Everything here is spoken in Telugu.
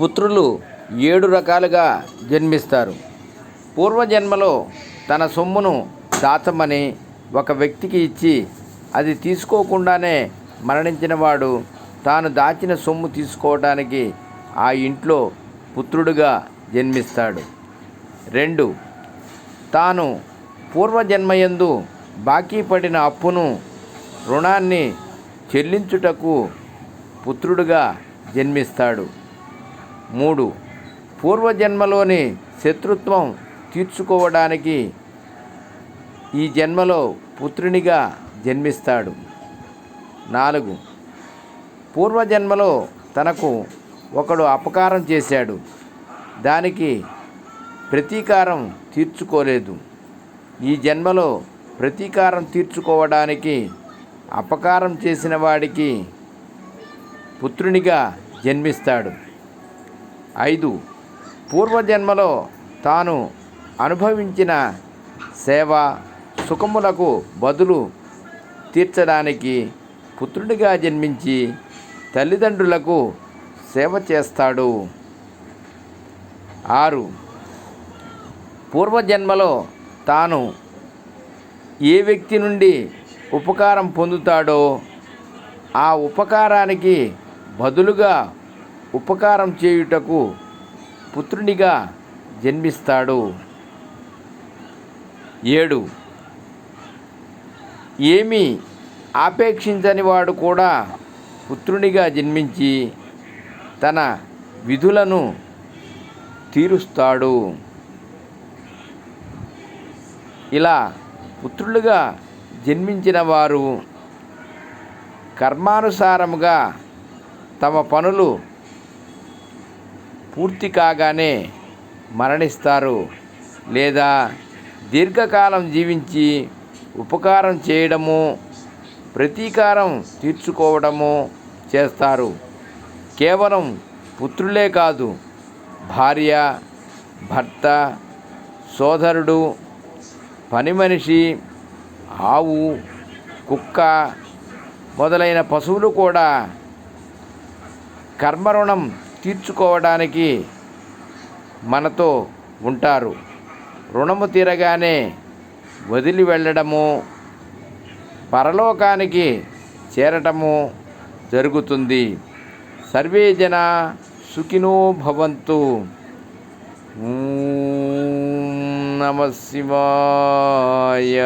పుత్రులు ఏడు రకాలుగా జన్మిస్తారు. పూర్వజన్మలో తన సొమ్మును దాచమని ఒక వ్యక్తికి ఇచ్చి అది తీసుకోకుండానే మరణించినవాడు తాను దాచిన సొమ్ము తీసుకోవడానికి ఆ ఇంట్లో పుత్రుడుగా జన్మిస్తాడు. రెండు తాను పూర్వజన్మయందు బాకీ పడిన అప్పును రుణాన్ని చెల్లించుటకు పుత్రుడుగా జన్మిస్తాడు. మూడు. పూర్వజన్మలోని శత్రుత్వం తీర్చుకోవడానికి ఈ జన్మలో పుత్రునిగా జన్మిస్తాడు. నాలుగు. పూర్వజన్మలో తనకు ఒకడు అపకారం చేశాడు. దానికి ప్రతీకారం తీర్చుకోలేదు. ఈ జన్మలో ప్రతీకారం తీర్చుకోవడానికి అపకారం చేసిన వాడికి పుత్రునిగా జన్మిస్తాడు. ఐదు. పూర్వజన్మలో తాను అనుభవించిన సేవ సుఖములకు బదులు తీర్చడానికి పుత్రుడిగా జన్మించి తల్లిదండ్రులకు సేవ చేస్తాడు. ఆరు. పూర్వజన్మలో తాను ఏ వ్యక్తి నుండి ఉపకారం పొందుతాడో ఆ ఉపకారానికి బదులుగా ఉపకారం చేయుటకు పుత్రునిగా జన్మిస్తాడు. ఏడు. ఏమీ ఆపేక్షించని వాడు కూడా పుత్రునిగా జన్మించి తన విధులను తీరుస్తాడు. ఇలా పుత్రులుగా జన్మించిన వారు కర్మానుసారముగా తమ పనులు పూర్తి కాగానే మరణిస్తారు లేదా దీర్ఘకాలం జీవించి ఉపకారం చేయడము ప్రతీకారం తీర్చుకోవడము చేస్తారు. కేవలం పుత్రులే కాదు భార్య భర్త సోదరుడు పని మనిషి ఆవు కుక్క మొదలైన పశువులు కూడా కర్మరుణం తీర్చుకోవడానికి మనతో ఉంటారు. రుణము తీరగానే వదిలి వెళ్ళడము పరలోకానికి చేరటము జరుగుతుంది. సర్వే జన సుఖినో భవంతు. నమ శివాయ.